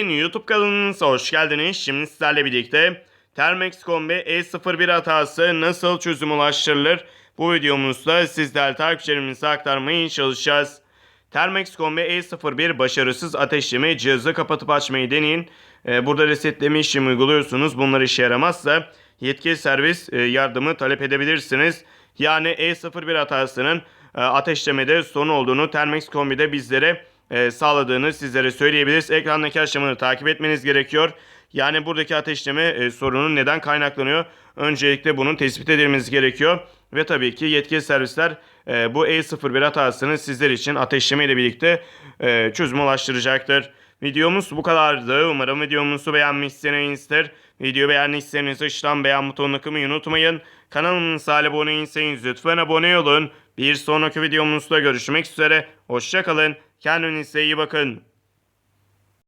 YouTube kanalınıza hoş geldiniz. Şimdi sizlerle birlikte Termex Kombi E01 hatası nasıl çözüm ulaştırılır? Bu videomuzda sizler takipçilerimize aktarmaya çalışacağız. Termex Kombi E01 başarısız ateşleme cihazı kapatıp açmayı deneyin. Ee, burada resetleme işlemi uyguluyorsunuz. Bunlar işe yaramazsa yetkili servis e, yardımı talep edebilirsiniz. Yani E01 hatasının e, ateşlemede sorun olduğunu Termex Kombi'de bizlere e, sağladığını sizlere söyleyebiliriz. Ekrandaki aşamaları takip etmeniz gerekiyor. Yani buradaki ateşleme e, sorunun neden kaynaklanıyor? Öncelikle bunun tespit edilmesi gerekiyor. Ve tabii ki yetkili servisler e, bu E01 hatasını sizler için ateşleme ile birlikte e, çözüme ulaştıracaktır. Videomuz bu kadardı. Umarım videomuzu beğenmişsinizdir. Video beğendiyseniz aşağıdan beğen butonuna kılmayı unutmayın. Kanalımıza abone değilseniz lütfen abone olun. Bir sonraki videomuzda görüşmek üzere. Hoşçakalın. Kendinize iyi bakın.